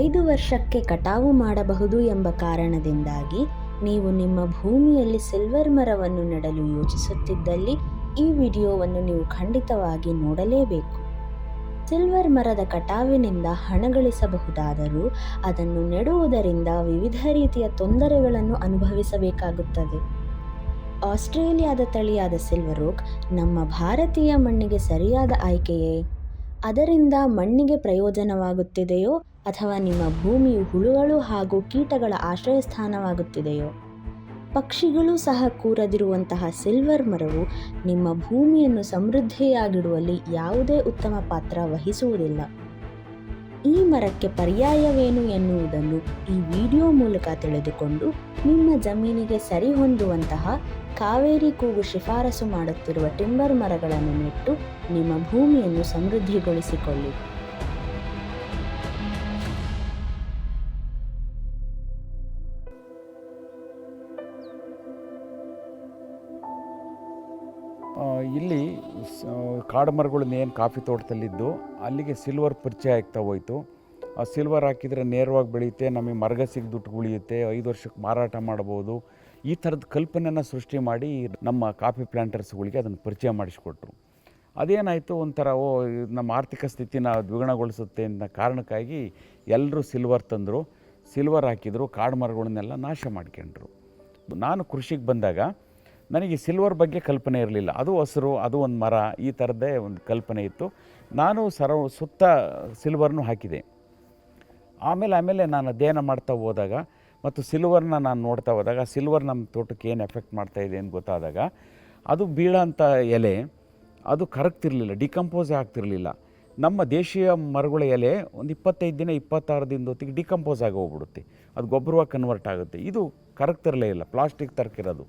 ಐದು ವರ್ಷಕ್ಕೆ ಕಟಾವು ಮಾಡಬಹುದು ಎಂಬ ಕಾರಣದಿಂದಾಗಿ ನೀವು ನಿಮ್ಮ ಭೂಮಿಯಲ್ಲಿ ಸಿಲ್ವರ್ ಮರವನ್ನು ನೆಡಲು ಯೋಚಿಸುತ್ತಿದ್ದಲ್ಲಿ ಈ ವಿಡಿಯೋವನ್ನು ನೀವು ಖಂಡಿತವಾಗಿ ನೋಡಲೇಬೇಕು. ಸಿಲ್ವರ್ ಮರದ ಕಟಾವಿನಿಂದ ಹಣ ಗಳಿಸಬಹುದಾದರೂ ಅದನ್ನು ನೆಡುವುದರಿಂದ ವಿವಿಧ ರೀತಿಯ ತೊಂದರೆಗಳನ್ನು ಅನುಭವಿಸಬೇಕಾಗುತ್ತದೆ. ಆಸ್ಟ್ರೇಲಿಯಾದ ತಳಿಯಾದ ಸಿಲ್ವರ್ ಓಕ್ ನಮ್ಮ ಭಾರತೀಯ ಮಣ್ಣಿಗೆ ಸರಿಯಾದ ಆಯ್ಕೆಯೇ? ಅದರಿಂದ ಮಣ್ಣಿಗೆ ಪ್ರಯೋಜನವಾಗುತ್ತಿದೆಯೋ? ಅಥವಾ ನಿಮ್ಮ ಭೂಮಿಯು ಹುಳುಗಳು ಹಾಗೂ ಕೀಟಗಳ ಆಶ್ರಯ ಸ್ಥಾನವಾಗುತ್ತಿದೆಯೋ ಪಕ್ಷಿಗಳು ಸಹ ಕೂರದಿರುವಂತಹ ಸಿಲ್ವರ್ ಮರವು ನಿಮ್ಮ ಭೂಮಿಯನ್ನು ಸಮೃದ್ಧಿಯಾಗಿಡುವಲ್ಲಿ ಯಾವುದೇ ಉತ್ತಮ ಪಾತ್ರ ವಹಿಸುವುದಿಲ್ಲ. ಈ ಮರಕ್ಕೆ ಪರ್ಯಾಯವೇನು ಎನ್ನುವುದನ್ನು ಈ ವಿಡಿಯೋ ಮೂಲಕ ತಿಳಿದುಕೊಂಡು ನಿಮ್ಮ ಜಮೀನಿಗೆ ಸರಿಹೊಂದುವಂತಹ ಕಾವೇರಿ ಕೂಗು ಶಿಫಾರಸು ಮಾಡುತ್ತಿರುವ ಟಿಂಬರ್ ಮರಗಳನ್ನು ನೆಟ್ಟು ನಿಮ್ಮ ಭೂಮಿಯನ್ನು ಸಮೃದ್ಧಿಗೊಳಿಸಿಕೊಳ್ಳಿ. ಇಲ್ಲಿ ಕಾಡು ಮರಗಳನ್ನ ಏನು ಕಾಫಿ ತೋಟದಲ್ಲಿದ್ದು, ಅಲ್ಲಿಗೆ ಸಿಲ್ವರ್ ಪರಿಚಯ ಆಗ್ತಾ ಹೋಯಿತು. ಆ ಸಿಲ್ವರ್ ಹಾಕಿದರೆ ನೇರವಾಗಿ ಬೆಳೆಯುತ್ತೆ, ನಮಗೆ ಮರಗಸಿಗೆ ದುಡ್ಡು ಉಳಿಯುತ್ತೆ, ಐದು ವರ್ಷಕ್ಕೆ ಮಾರಾಟ ಮಾಡ್ಬೋದು. ಈ ಥರದ ಕಲ್ಪನೆಯನ್ನು ಸೃಷ್ಟಿ ಮಾಡಿ ನಮ್ಮ ಕಾಫಿ ಪ್ಲ್ಯಾಂಟರ್ಸ್ಗಳಿಗೆ ಅದನ್ನು ಪರಿಚಯ ಮಾಡಿಸಿಕೊಟ್ರು. ಅದೇನಾಯಿತು, ಒಂಥರ, ಓ, ನಮ್ಮ ಆರ್ಥಿಕ ಸ್ಥಿತಿನ ದ್ವಿಗುಣಗೊಳಿಸುತ್ತೆ ಅನ್ನೋ ಕಾರಣಕ್ಕಾಗಿ ಎಲ್ಲರೂ ಸಿಲ್ವರ್ ತಂದರು. ಸಿಲ್ವರ್ ಹಾಕಿದರು, ಕಾಡು ಮರಗಳನ್ನೆಲ್ಲ ನಾಶ ಮಾಡ್ಕೊಂಡ್ರು. ನಾನು ಕೃಷಿಗೆ ಬಂದಾಗ ನನಗೆ ಸಿಲ್ವರ್ ಬಗ್ಗೆ ಕಲ್ಪನೆ ಇರಲಿಲ್ಲ. ಅದು ಹಸಿರು, ಅದು ಒಂದು ಮರ, ಈ ಥರದ್ದೇ ಒಂದು ಕಲ್ಪನೆ ಇತ್ತು. ನಾನು ಸರ, ಸುತ್ತ ಸಿಲ್ವರ್ನು ಹಾಕಿದೆ. ಆಮೇಲೆ ಆಮೇಲೆ ನಾನು ಅಧ್ಯಯನ ಮಾಡ್ತಾ ಹೋದಾಗ ಮತ್ತು ಸಿಲ್ವರ್ನ ನಾನು ನೋಡ್ತಾ ಹೋದಾಗ ಸಿಲ್ವರ್ ನಮ್ಮ ತೋಟಕ್ಕೆ ಏನು ಎಫೆಕ್ಟ್ ಮಾಡ್ತಾ ಇದೆ ಅಂತ ಗೊತ್ತಾದಾಗ, ಅದು ಬೀಳೋಂಥ ಎಲೆ, ಅದು ಕರಗ್ತಿರಲಿಲ್ಲ ಡಿಕಂಪೋಸ್ ಆಗ್ತಿರಲಿಲ್ಲ. ನಮ್ಮ ದೇಶೀಯ ಮರಗಳ ಎಲೆ ಒಂದು ಇಪ್ಪತ್ತೈದು ದಿನ, ಇಪ್ಪತ್ತಾರು ದಿನದ ಹೊತ್ತಿಗೆ ಡಿಕಂಪೋಸ್ ಆಗಿ ಹೋಗ್ಬಿಡುತ್ತೆ ಅದು ಗೊಬ್ಬರವಾಗಿ ಕನ್ವರ್ಟ್ ಆಗುತ್ತೆ. ಇದು ಕರಗ್ತಿರಲೇ ಇಲ್ಲ ಪ್ಲಾಸ್ಟಿಕ್ ತರ್ಕಿರೋದು.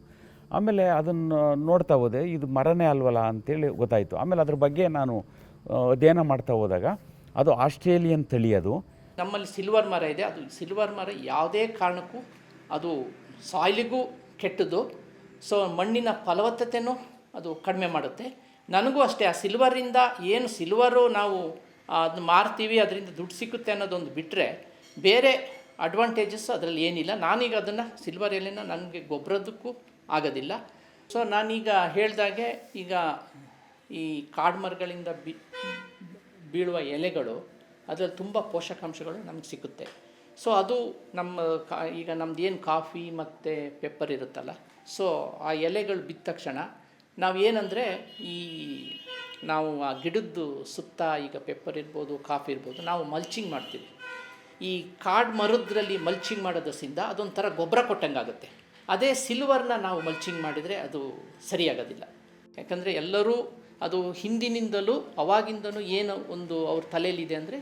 ಆಮೇಲೆ ಅದನ್ನು ನೋಡ್ತಾ ಹೋದೆ, ಇದು ಮರನೇ ಅಲ್ವಲ್ಲ ಅಂತೇಳಿ ಗೊತ್ತಾಯಿತು. ಆಮೇಲೆ ಅದ್ರ ಬಗ್ಗೆ ನಾನು ಅಧ್ಯಯನ ಮಾಡ್ತಾ ಹೋದಾಗ, ಅದು ಆಸ್ಟ್ರೇಲಿಯನ್ ತಳಿ ಅದು. ನಮ್ಮಲ್ಲಿ ಸಿಲ್ವರ್ ಮರ ಇದೆ, ಅದು ಸಿಲ್ವರ್ ಮರ ಯಾವುದೇ ಕಾರಣಕ್ಕೂ ಅದು ಸಾಯ್ಲಿಗೂ ಕೆಟ್ಟದ್ದು. ಸೊ, ಮಣ್ಣಿನ ಫಲವತ್ತತೆನೂ ಅದು ಕಡಿಮೆ ಮಾಡುತ್ತೆ. ನನಗೂ ಅಷ್ಟೇ, ಆ ಸಿಲ್ವರಿಂದ ಏನು ಸಿಲ್ವರು ನಾವು ಅದನ್ನ ಮಾರ್ತೀವಿ, ಅದರಿಂದ ದುಡ್ಡು ಸಿಕ್ಕುತ್ತೆ ಅನ್ನೋದೊಂದು ಬಿಟ್ಟರೆ ಬೇರೆ ಅಡ್ವಾಂಟೇಜಸ್ ಅದರಲ್ಲಿ ಏನಿಲ್ಲ. ನಾನೀಗ ಅದನ್ನು ಸಿಲ್ವರ್ ಎಲೆನ ನನಗೆ ಗೊಬ್ಬರದಕ್ಕೂ ಆಗೋದಿಲ್ಲ. ಸೊ ನಾನೀಗ ಹೇಳ್ದಾಗೆ ಈಗ ಈ ಕಾಡು ಮರಗಳಿಂದ ಬಿ, ಬೀಳುವ ಎಲೆಗಳು, ಅದರಲ್ಲಿ ತುಂಬ ಪೋಷಕಾಂಶಗಳು ನಮ್ಗೆ ಸಿಗುತ್ತೆ. ಸೊ ಅದು ನಮ್ಮ ಕಾ, ಈಗ ನಮ್ದು ಏನು ಕಾಫಿ ಮತ್ತು ಪೆಪ್ಪರ್ ಇರುತ್ತಲ್ಲ ಸೊ ಆ ಎಲೆಗಳು ಬಿದ್ದ ತಕ್ಷಣ ನಾವು ಏನಂದರೆ ಈ ನಾವು ಆ ಗಿಡದ್ದು ಸುತ್ತ ಈಗ ಪೆಪ್ಪರ್ ಇರ್ಬೋದು, ಕಾಫಿ ಇರ್ಬೋದು, ನಾವು ಮಲ್ಚಿಂಗ್ ಮಾಡ್ತೀವಿ. ಈ ಕಾಡು ಮರದ್ರಲ್ಲಿ ಮಲ್ಚಿಂಗ್ ಮಾಡೋದ್ರಿಂದ ಅದೊಂಥರ ಗೊಬ್ಬರ ಕೊಟ್ಟಂಗಾಗುತ್ತೆ. ಅದೇ ಸಿಲ್ವರ್ನ ನಾವು ಮಲ್ಚಿಂಗ್ ಮಾಡಿದರೆ ಅದು ಸರಿಯಾಗೋದಿಲ್ಲ. ಯಾಕಂದರೆ ಎಲ್ಲರೂ ಅದು ಹಿಂದಿನಿಂದಲೂ ಅವಾಗಿಂದಲೂ ಏನು ಒಂದು ಅವ್ರ ತಲೆಯಲ್ಲಿದೆ ಅಂದರೆ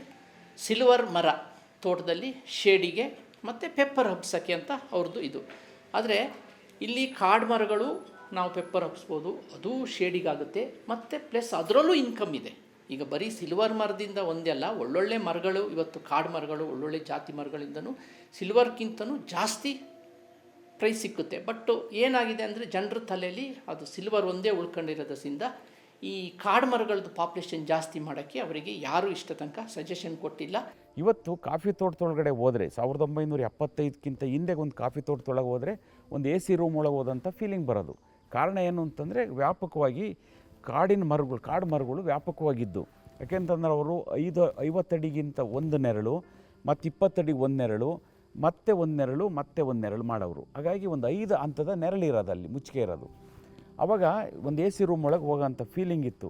ಸಿಲ್ವರ್ ಮರ ತೋಟದಲ್ಲಿ ಶೇಡಿಗೆ ಮತ್ತು ಪೆಪ್ಪರ್ ಹಬ್ಸೋಕ್ಕೆ ಅಂತ ಅವ್ರದ್ದು ಇದು. ಆದರೆ ಇಲ್ಲಿ ಕಾಡು ಮರಗಳು ನಾವು ಪೆಪ್ಪರ್ ಹಬ್ಸ್ಬೋದು, ಅದು ಶೇಡಿಗಾಗುತ್ತೆ, ಮತ್ತು ಪ್ಲಸ್ ಅದರಲ್ಲೂ ಇನ್ಕಮ್ ಇದೆ. ಈಗ ಬರೀ ಸಿಲ್ವರ್ ಮರದಿಂದ ಒಂದೇ ಅಲ್ಲ, ಒಳ್ಳೊಳ್ಳೆ ಮರಗಳು, ಇವತ್ತು ಕಾಡು ಮರಗಳು, ಒಳ್ಳೊಳ್ಳೆ ಜಾತಿ ಮರಗಳಿಂದನೂ ಸಿಲ್ವರ್ಗಿಂತನೂ ಜಾಸ್ತಿ ಪ್ರೈಸ್ ಸಿಕ್ಕುತ್ತೆ. ಬಟ್ ಏನಾಗಿದೆ ಅಂದರೆ ಜನರ ತಲೆಯಲ್ಲಿ ಅದು ಸಿಲ್ವರ್ ಒಂದೇ ಉಳ್ಕೊಂಡಿರೋದ್ರಿಂದ ಈ ಕಾಡು ಮರಗಳದ್ದು ಪಾಪ್ಯುಲೇಷನ್ ಜಾಸ್ತಿ ಮಾಡೋಕ್ಕೆ ಅವರಿಗೆ ಯಾರೂ ಇಷ್ಟ ತನಕ ಸಜೆಷನ್ ಕೊಟ್ಟಿಲ್ಲ. ಇವತ್ತು ಕಾಫಿ ತೋಟದೊಳಗಡೆ ಹೋದರೆ, ಸಾವಿರದ ಒಂಬೈನೂರ ಎಪ್ಪತ್ತೈದಕ್ಕಿಂತ ಹಿಂದೆ ಒಂದು ಕಾಫಿ ತೋಟದೊಳಗೆ ಹೋದರೆ ಒಂದು ಎ ಸಿ ರೂಮ್ ಒಳಗೆ ಹೋದಂಥ ಫೀಲಿಂಗ್ ಬರೋದು. ಕಾರಣ ಏನು ಅಂತಂದರೆ ವ್ಯಾಪಕವಾಗಿ ಕಾಡಿನ ಮರಗಳು, ಕಾಡು ಮರಗಳು ವ್ಯಾಪಕವಾಗಿದ್ದು. ಯಾಕೆಂತಂದ್ರೆ ಅವರು ಐದು ಐವತ್ತಡಿಗಿಂತ ಒಂದು ನೆರಳು ಮತ್ತು ಇಪ್ಪತ್ತಡಿಗೆ ಒಂದು ನೆರಳು ಮತ್ತೆ ಒಂದು ನೆರಳು, ಮತ್ತೆ ಒಂದು ನೆರಳು ಮಾಡೋರು ಹಾಗಾಗಿ ಒಂದು ಐದು ಹಂತದ ನೆರಳಿರೋದು ಅಲ್ಲಿ, ಮುಚ್ಚಿಗೆ ಇರೋದು. ಆವಾಗ ಒಂದು ಎ ಸಿ ರೂಮ್ ಒಳಗೆ ಹೋಗೋಂಥ ಫೀಲಿಂಗ್ ಇತ್ತು.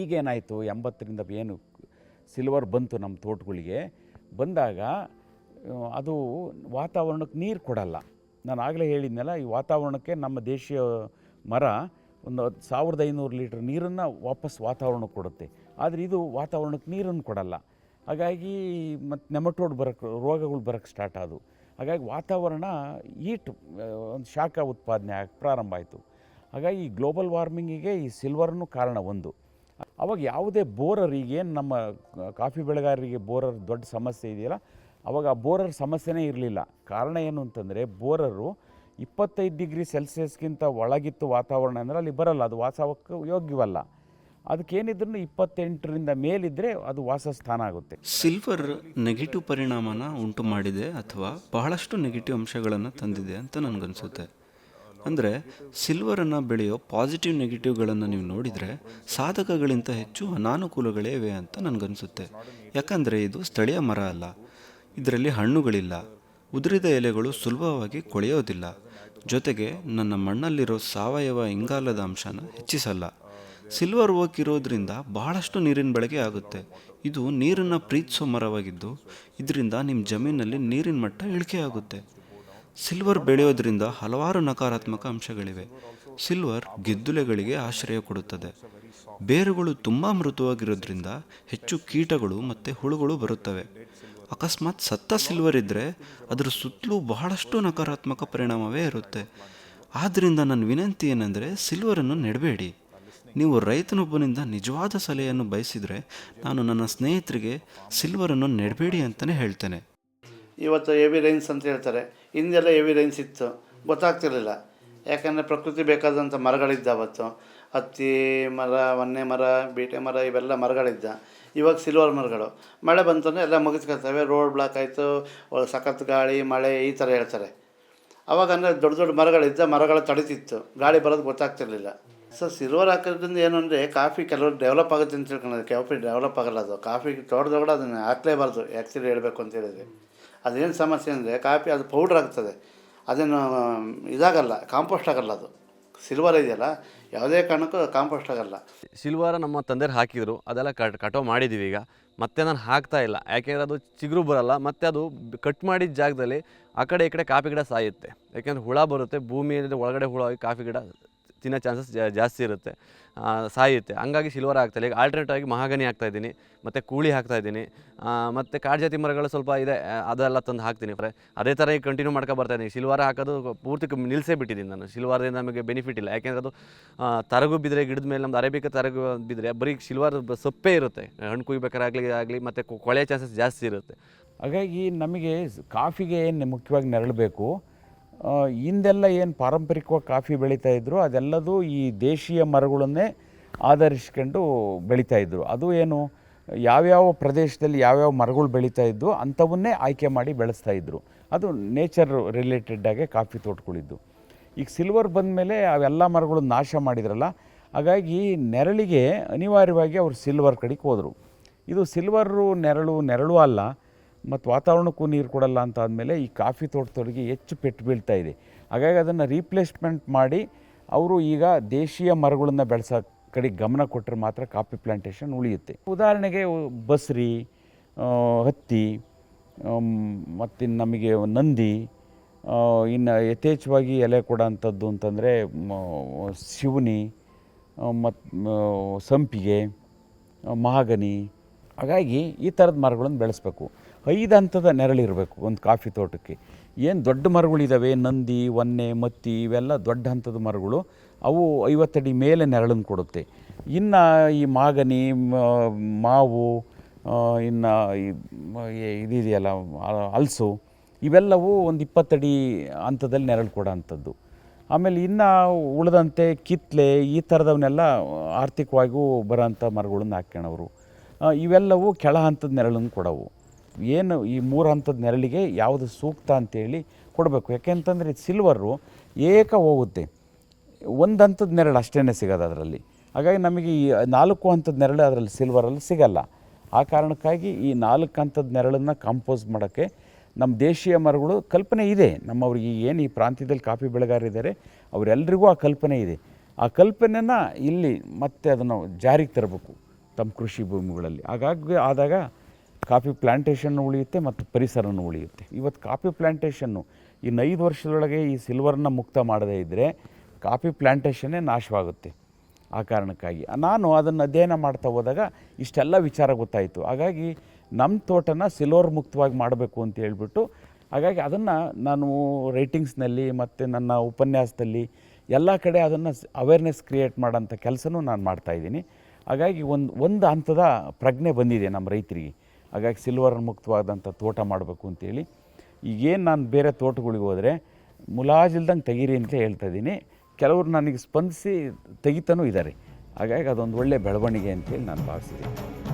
ಈಗೇನಾಯಿತು, ಎಂಬತ್ತರಿಂದ ಏನು ಸಿಲ್ವರ್ ಬಂತು ನಮ್ಮ ತೋಟಗಳಿಗೆ. ಬಂದಾಗ ಅದು ವಾತಾವರಣಕ್ಕೆ ನೀರು ಕೊಡಲ್ಲ. ನಾನು ಆಗಲೇ ಹೇಳಿದ್ನಲ್ಲ, ಈ ವಾತಾವರಣಕ್ಕೆ ನಮ್ಮ ದೇಶೀಯ ಮರ ಒಂದು ಹತ್ತು ಸಾವಿರದ ಐನೂರು ಲೀಟ್ರ್ ನೀರನ್ನು ವಾಪಸ್ ವಾತಾವರಣಕ್ಕೆ ಕೊಡುತ್ತೆ. ಆದರೆ ಇದು ವಾತಾವರಣಕ್ಕೆ ನೀರನ್ನು ಕೊಡಲ್ಲ. ಹಾಗಾಗಿ ಮತ್ತು ನೆಮಟೋಡ್ ಬರೋಕ್ಕೆ ರೋಗಗಳು ಬರೋಕ್ಕೆ ಸ್ಟಾರ್ಟ್ ಆದವು. ಹಾಗಾಗಿ ವಾತಾವರಣ ಈಟ್ ಒಂದು ಶಾಖ ಉತ್ಪಾದನೆ ಆಗಕ್ಕೆ ಪ್ರಾರಂಭ ಆಯಿತು. ಹಾಗಾಗಿ ಈ ಗ್ಲೋಬಲ್ ವಾರ್ಮಿಂಗಿಗೆ ಈ ಸಿಲ್ವರ್ನು ಕಾರಣ ಒಂದು. ಅವಾಗ ಯಾವುದೇ ಬೋರರ್ ಈಗೇನು ನಮ್ಮ ಕಾಫಿ ಬೆಳೆಗಾರರಿಗೆ ಬೋರರ್ ದೊಡ್ಡ ಸಮಸ್ಯೆ ಇದೆಯಲ್ಲ, ಅವಾಗ ಆ ಬೋರರ್ ಸಮಸ್ಯೆನೇ ಇರಲಿಲ್ಲ. ಕಾರಣ ಏನು ಅಂತಂದರೆ ಬೋರರು ಇಪ್ಪತ್ತೈದು ಡಿಗ್ರಿ ಸೆಲ್ಸಿಯಸ್ಗಿಂತ ಒಳಗಿತ್ತು ವಾತಾವರಣ ಅಂದರೆ ಅಲ್ಲಿ ಬರಲ್ಲ, ಅದು ವಾಸವಕ್ಕೆ ಯೋಗ್ಯವಲ್ಲ. ಅದಕ್ಕೇನಿದ್ರೂ ಇಪ್ಪತ್ತೆಂಟರಿಂದ ಮೇಲಿದ್ದರೆ ಅದು ವಾಸಸ್ಥಾನ ಆಗುತ್ತೆ. ಸಿಲ್ವರ್ ನೆಗೆಟಿವ್ ಪರಿಣಾಮನ ಉಂಟು ಮಾಡಿದೆ ಅಥವಾ ಬಹಳಷ್ಟು ನೆಗೆಟಿವ್ ಅಂಶಗಳನ್ನು ತಂದಿದೆ ಅಂತ ನನಗನ್ಸುತ್ತೆ. ಅಂದರೆ ಸಿಲ್ವರನ್ನು ಬೆಳೆಯೋ ಪಾಸಿಟಿವ್ ನೆಗೆಟಿವ್ಗಳನ್ನು ನೀವು ನೋಡಿದರೆ ಸಾಧಕಗಳಿಂತ ಹೆಚ್ಚು ಅನಾನುಕೂಲಗಳೇ ಇವೆ ಅಂತ ನನಗನ್ಸುತ್ತೆ. ಯಾಕಂದರೆ ಇದು ಸ್ಥಳೀಯ ಮರ ಅಲ್ಲ, ಇದರಲ್ಲಿ ಹಣ್ಣುಗಳಿಲ್ಲ, ಉದುರಿದ ಎಲೆಗಳು ಸುಲಭವಾಗಿ ಕೊಳೆಯೋದಿಲ್ಲ, ಜೊತೆಗೆ ನನ್ನ ಮಣ್ಣಲ್ಲಿರೋ ಸಾವಯವ ಇಂಗಾಲದ ಅಂಶನ ಹೆಚ್ಚಿಸಲ್ಲ. ಸಿಲ್ವರ್ ಓಕ್ ಇರೋದ್ರಿಂದ ಬಹಳಷ್ಟು ನೀರಿನ ಬಳಕೆ ಆಗುತ್ತೆ. ಇದು ನೀರನ್ನು ಪ್ರೀತಿಸೋ ಮರವಾಗಿದ್ದು, ಇದರಿಂದ ನಿಮ್ಮ ಜಮೀನಲ್ಲಿ ನೀರಿನ ಮಟ್ಟ ಇಳಿಕೆ ಆಗುತ್ತೆ. ಸಿಲ್ವರ್ ಬೆಳೆಯೋದ್ರಿಂದ ಹಲವಾರು ನಕಾರಾತ್ಮಕ ಅಂಶಗಳಿವೆ. ಸಿಲ್ವರ್ ಗೆದ್ದುಲೆಗಳಿಗೆ ಆಶ್ರಯ ಕೊಡುತ್ತದೆ. ಬೇರುಗಳು ತುಂಬ ಮೃದುವಾಗಿರೋದ್ರಿಂದ ಹೆಚ್ಚು ಕೀಟಗಳು ಮತ್ತು ಹುಳುಗಳು ಬರುತ್ತವೆ. ಅಕಸ್ಮಾತ್ ಸತ್ತ ಸಿಲ್ವರ್ ಇದ್ದರೆ ಅದರ ಸುತ್ತಲೂ ಬಹಳಷ್ಟು ನಕಾರಾತ್ಮಕ ಪರಿಣಾಮವೇ ಇರುತ್ತೆ. ಆದ್ದರಿಂದ ನನ್ನ ವಿನಂತಿ ಏನೆಂದರೆ, ಸಿಲ್ವರನ್ನು ನೆಡಬೇಡಿ. ನೀವು ರೈತನೊಬ್ಬನಿಂದ ನಿಜವಾದ ಸಲಹೆಯನ್ನು ಬಯಸಿದರೆ ನಾನು ನನ್ನ ಸ್ನೇಹಿತರಿಗೆ ಸಿಲ್ವರನ್ನು ನೆಡಬೇಡಿ ಅಂತಲೇ ಹೇಳ್ತೇನೆ. ಇವತ್ತು ಹೆವಿ ರೈನ್ಸ್ ಅಂತ ಹೇಳ್ತಾರೆ. ಹಿಂದೆಲ್ಲ ಹೆವಿ ರೈನ್ಸ್ ಇತ್ತು. ಗೊತ್ತಾಗ್ತಿರಲಿಲ್ಲ. ಯಾಕಂದರೆ ಪ್ರಕೃತಿ ಬೇಕಾದಂಥ ಮರಗಳಿದ್ದ ಅವತ್ತು. ಹತ್ತಿ ಮರ ಒನ್ನೆ ಮರ ಬೀಟೆ ಮರ ಇವೆಲ್ಲ ಮರಗಳಿದ್ದ. ಇವಾಗ ಸಿಲ್ವರ್ ಮರಗಳು. ಮಳೆ ಬಂತಂದರೆ ಎಲ್ಲ ಮುಗಿಸ್ಕೊಳ್ತವೆ. ರೋಡ್ ಬ್ಲಾಕ್ ಆಯಿತು ಸಖತ್ ಗಾಳಿ ಮಳೆ ಈ ಥರ ಹೇಳ್ತಾರೆ. ಅವಾಗ ಅಂದರೆ ದೊಡ್ಡ ದೊಡ್ಡ ಮರಗಳಿದ್ದ ಮರಗಳು ತಡಿತಿತ್ತು. ಗಾಳಿ ಬರೋದು ಗೊತ್ತಾಗ್ತಿರ್ಲಿಲ್ಲ. ಸೊ ಸಿಲ್ವರ್ ಹಾಕೋದ್ರಿಂದ ಏನು ಅಂದರೆ ಕಾಫಿ ಕೆಲವರು ಡೆವಲಪ್ ಆಗುತ್ತೆ ಅಂತ ತಿಳ್ಕೊಳ್ಳೋದು ಕಾಫಿ ಡೆವಲಪ್ ಆಗಲ್ಲ ಅದು. ಕಾಫಿ ತೋಟದೊಳಗಡೆ ಅದನ್ನು ಹಾಕ್ಲೇಬಾರ್ದು ಆ್ಯಕ್ಚುಲಿ ಹೇಳಬೇಕು ಅಂತ ಹೇಳಿದ್ರೆ. ಅದೇನು ಸಮಸ್ಯೆ ಅಂದರೆ ಕಾಫಿ ಅದು ಪೌಡ್ರ್ ಆಗ್ತದೆ. ಅದನ್ನು ಇದಾಗಲ್ಲ ಕಾಂಪೋಸ್ಟ್ ಆಗಲ್ಲ ಅದು. ಸಿಲ್ವರ್ ಇದೆಯಲ್ಲ, ಯಾವುದೇ ಕಾರಣಕ್ಕೂ ಕಾಂಪೋಸ್ಟ್ ಆಗಲ್ಲ. ಸಿಲ್ವರ್ ನಮ್ಮ ತಂದೆರು ಹಾಕಿದ್ರು. ಅದೆಲ್ಲ ಕಟ್ ಕಟಾವು ಮಾಡಿದ್ದೀವಿ ಈಗ. ಮತ್ತೆ ನಾನು ಹಾಕ್ತಾ ಇಲ್ಲ. ಯಾಕೆಂದರೆ ಅದು ಚಿಗುರು ಬರಲ್ಲ. ಮತ್ತು ಅದು ಕಟ್ ಮಾಡಿದ ಜಾಗದಲ್ಲಿ ಆ ಕಡೆ ಈ ಕಡೆ ಕಾಫಿ ಗಿಡ ಸಾಯುತ್ತೆ. ಯಾಕೆಂದರೆ ಹುಳ ಬರುತ್ತೆ. ಭೂಮಿಯಲ್ಲಿ ಒಳಗಡೆ ಹುಳ ಕಾಫಿ ಗಿಡ ತಿನ್ನೋ ಚಾನ್ಸಸ್ ಜಾಸ್ತಿ ಇರುತ್ತೆ. ಸಾಯುತ್ತೆ. ಹಂಗಾಗಿ ಸಿಲ್ವರ್ ಆಗ್ತಾಯಿಲ್ಲ ಈಗ ಆಲ್ಟರ್ನೇಟ್ ಆಗಿ ಮಹಾಗನಿ ಹಾಕ್ತಾ ಇದ್ದೀನಿ. ಮತ್ತು ಕೂಳಿ ಹಾಕ್ತಾ ಇದ್ದೀನಿ. ಮತ್ತು ಕಾಡ್ಜಾತಿ ಮರಗಳು ಸ್ವಲ್ಪ ಇದೆ. ಅದೆಲ್ಲ ತಂದು ಹಾಕ್ತೀನಿ. ಫ್ರೆ ಅದೇ ಥರ ಈಗ ಕಂಟಿನ್ಯೂ ಮಾಡ್ಕೊ ಬರ್ತಾ ಇದ್ದೀನಿ. ಸಿಲ್ವಾರ ಹಾಕೋದು ಪೂರ್ತಿ ನಿಲ್ಲಿಸೇ ಬಿಟ್ಟಿದ್ದೀನಿ ನಾನು. ಸಿಲ್ವಾರದಿಂದ ನಮಗೆ ಬೆನಿಫಿಟ್ ಇಲ್ಲ. ಯಾಕೆಂದರೆ ಅದು ತರಗು ಬಿದ್ದರೆ ಗಿಡದ ಮೇಲೆ ನಮ್ಮದು ಅರೇಬಿಕ ತರಗು ಬಿದ್ದರೆ ಬರೀ ಸಿಲ್ವಾರ್ ಸೊಪ್ಪೇ ಇರುತ್ತೆ. ಹಣ್ಣು ಕುಯ್ಬೇಕಾರಾಗಲಿ ಆಗಲಿ ಮತ್ತು ಕೊಳೆ ಚಾನ್ಸಸ್ ಜಾಸ್ತಿ ಇರುತ್ತೆ. ಹಾಗಾಗಿ ನಮಗೆ ಕಾಫಿಗೆ ಮುಖ್ಯವಾಗಿ ನೆರಳಬೇಕು? ಹಿಂದೆಲ್ಲ ಏನು ಪಾರಂಪರಿಕವಾಗಿ ಕಾಫಿ ಬೆಳೀತಾ ಇದ್ರು, ಅದೆಲ್ಲದೂ ಈ ದೇಶೀಯ ಮರಗಳನ್ನೇ ಆಧರಿಸ್ಕೊಂಡು ಬೆಳೀತಾ ಇದ್ದರು ಅದು ಏನು, ಯಾವ್ಯಾವ ಪ್ರದೇಶದಲ್ಲಿ ಯಾವ್ಯಾವ ಮರಗಳು ಬೆಳೀತಾ ಇದ್ವು ಅಂಥವನ್ನೇ ಆಯ್ಕೆ ಮಾಡಿ ಬೆಳೆಸ್ತಾ ಇದ್ದರು ಅದು ನೇಚರ್ ರಿಲೇಟೆಡ್ಡಾಗೆ ಕಾಫಿ ತೋಟಗಳಿದ್ದು. ಈಗ ಸಿಲ್ವರ್ ಬಂದ ಮೇಲೆ ಅವೆಲ್ಲ ಮರಗಳು ನಾಶ ಮಾಡಿದ್ರಲ್ಲ, ಹಾಗಾಗಿ ನೆರಳಿಗೆ ಅನಿವಾರ್ಯವಾಗಿ ಅವರು ಸಿಲ್ವರ್ ಕಡೆಗೆ ಹೋದರು. ಇದು ಸಿಲ್ವರು ನೆರಳು ನೆರಳು ಅಲ್ಲ ಮತ್ತು ವಾತಾವರಣಕ್ಕೂ ನೀರು ಕೊಡಲ್ಲ ಅಂತ ಆದಮೇಲೆ ಈ ಕಾಫಿ ತೋಟದೊಳಗೆ ಹೆಚ್ಚು ಪೆಟ್ಟು ಬೀಳ್ತಾ ಇದೆ. ಹಾಗಾಗಿ ಅದನ್ನು ರೀಪ್ಲೇಸ್ಮೆಂಟ್ ಮಾಡಿ ಅವರು ಈಗ ದೇಶೀಯ ಮರಗಳನ್ನು ಬೆಳೆಸೋ ಕಡೆ ಗಮನ ಕೊಟ್ಟರೆ ಮಾತ್ರ ಕಾಫಿ ಪ್ಲಾಂಟೇಷನ್ ಉಳಿಯುತ್ತೆ. ಉದಾಹರಣೆಗೆ ಬಸ್ರಿ ಹತ್ತಿ ಮತ್ತು ನಮಗೆ ನಂದಿ ಇನ್ನು ಯಥೇಚ್ಛವಾಗಿ ಎಲೆ ಕೊಡೋಂಥದ್ದು ಅಂತಂದರೆ ಶಿವನಿ ಮತ್ತು ಸಂಪಿಗೆ ಮಹಾಗನಿ ಹಾಗಾಗಿ ಈ ಥರದ ಮರಗಳನ್ನು ಬೆಳೆಸಬೇಕು. ಐದು ಹಂತದ ನೆರಳಿರಬೇಕು ಒಂದು ಕಾಫಿ ತೋಟಕ್ಕೆ. ಏನು ದೊಡ್ಡ ಮರಗಳಿದ್ದಾವೆ ನಂದಿ ಒನ್ನೆ ಮತ್ತಿ, ಇವೆಲ್ಲ ದೊಡ್ಡ ಹಂತದ ಮರಗಳು, ಅವು ಐವತ್ತಡಿ ಮೇಲೆ ನೆರಳನ್ನು ಕೊಡುತ್ತೆ. ಇನ್ನು ಈ ಮಾಗನಿ ಮಾವು ಇನ್ನು ಇದಿದೆಯಲ್ಲ ಹಲಸು, ಇವೆಲ್ಲವೂ ಒಂದು ಇಪ್ಪತ್ತಡಿ ಹಂತದಲ್ಲಿ ನೆರಳು ಕೊಡೋ ಅಂಥದ್ದು ಆಮೇಲೆ ಇನ್ನು ಉಳಿದಂತೆ ಕಿತ್ಲೆ ಈ ಥರದವನ್ನೆಲ್ಲ ಆರ್ಥಿಕವಾಗಿಯೂ ಬರೋಂಥ ಮರಗಳನ್ನು ಹಾಕ್ಯಣವರು. ಇವೆಲ್ಲವೂ ಕೆಳ ಹಂತದ ನೆರಳನ್ನು ಕೊಡವು. ಏನು ಈ ಮೂರು ಹಂತದ ನೆರಳಿಗೆ ಯಾವುದು ಸೂಕ್ತ ಅಂತೇಳಿ ಕೊಡಬೇಕು. ಯಾಕೆಂತಂದರೆ ಸಿಲ್ವರು ಏಕ ಹೋಗುತ್ತೆ. ಒಂದು ಹಂತದ ನೆರಳು ಅಷ್ಟೇ ಸಿಗೋದು ಅದರಲ್ಲಿ. ಹಾಗಾಗಿ ನಮಗೆ ಈ ನಾಲ್ಕು ಹಂತದ ನೆರಳು ಅದರಲ್ಲಿ ಸಿಲ್ವರಲ್ಲಿ ಸಿಗಲ್ಲ. ಆ ಕಾರಣಕ್ಕಾಗಿ ಈ ನಾಲ್ಕು ಹಂತದ ನೆರಳನ್ನು ಕಾಂಪೋಸ್ ಮಾಡೋಕ್ಕೆ ನಮ್ಮ ದೇಶೀಯ ಮರಗಳು ಕಲ್ಪನೆ ಇದೆ. ನಮ್ಮವ್ರಿಗೆ ಏನು ಈ ಪ್ರಾಂತ್ಯದಲ್ಲಿ ಕಾಫಿ ಬೆಳೆಗಾರಿದ್ದಾರೆ ಅವರೆಲ್ಲರಿಗೂ ಆ ಕಲ್ಪನೆ ಇದೆ. ಆ ಕಲ್ಪನೆನ ಇಲ್ಲಿ ಮತ್ತೆ ಅದನ್ನು ಜಾರಿಗೆ ತರಬೇಕು. ತಮ್ಮ ಕೃಷಿ ಭೂಮಿಗಳಲ್ಲಿ. ಹಾಗಾಗಿ ಆದಾಗ ಕಾಫಿ ಪ್ಲ್ಯಾಂಟೇಷನ್ ಉಳಿಯುತ್ತೆ ಮತ್ತು ಪರಿಸರನೂ ಉಳಿಯುತ್ತೆ. ಇವತ್ತು ಕಾಫಿ ಪ್ಲ್ಯಾಂಟೇಷನ್ನು ಇನ್ನು ಐದು ವರ್ಷದೊಳಗೆ ಈ ಸಿಲ್ವರ್ನ ಮುಕ್ತ ಮಾಡದೇ ಇದ್ದರೆ ಕಾಫಿ ಪ್ಲ್ಯಾಂಟೇಷನ್ನೇ ನಾಶವಾಗುತ್ತೆ. ಆ ಕಾರಣಕ್ಕಾಗಿ. ನಾನು ಅದನ್ನು ಅಧ್ಯಯನ ಮಾಡ್ತಾ ಹೋದಾಗ ಇಷ್ಟೆಲ್ಲ ವಿಚಾರ ಗೊತ್ತಾಯಿತು. ಹಾಗಾಗಿ ನಮ್ಮ ತೋಟನ ಸಿಲ್ವರ್ ಮುಕ್ತವಾಗಿ ಮಾಡಬೇಕು ಅಂತ ಹೇಳ್ಬಿಟ್ಟು ಹಾಗಾಗಿ ಅದನ್ನು ನಾನು ರೈಟಿಂಗ್ಸ್ನಲ್ಲಿ ಮತ್ತು ನನ್ನ ಉಪನ್ಯಾಸದಲ್ಲಿ ಎಲ್ಲ ಕಡೆ ಅದನ್ನು ಅವೇರ್ನೆಸ್ ಕ್ರಿಯೇಟ್ ಮಾಡೋಂಥ ಕೆಲಸನೂ ನಾನು ಮಾಡ್ತಾಯಿದ್ದೀನಿ ಹಾಗಾಗಿ ಒಂದು ಒಂದು ಹಂತದ ಪ್ರಜ್ಞೆ ಬಂದಿದೆ ನಮ್ಮ ರೈತರಿಗೆ. ಹಾಗಾಗಿ ಸಿಲ್ವರ್ ಮುಕ್ತವಾದಂಥ ತೋಟ ಮಾಡಬೇಕು ಅಂತೇಳಿ ಈಗೇನು ನಾನು ಬೇರೆ ತೋಟಗಳಿಗೆ ಹೋದರೆ ಮುಲಾಜಿಲ್ದಂಗೆ ತೆಗೀರಿ ಅಂತ ಹೇಳ್ತಾ ಇದ್ದೀನಿ. ಕೆಲವರು ನನಗೆ ಸ್ಪಂದಿಸಿ ತೆಗಿತಾನೂ ಇದ್ದಾರೆ ಹಾಗಾಗಿ ಅದೊಂದು ಒಳ್ಳೆಯ ಬೆಳವಣಿಗೆ ಅಂತೇಳಿ ನಾನು ಭಾವಿಸಿದ್ದೀನಿ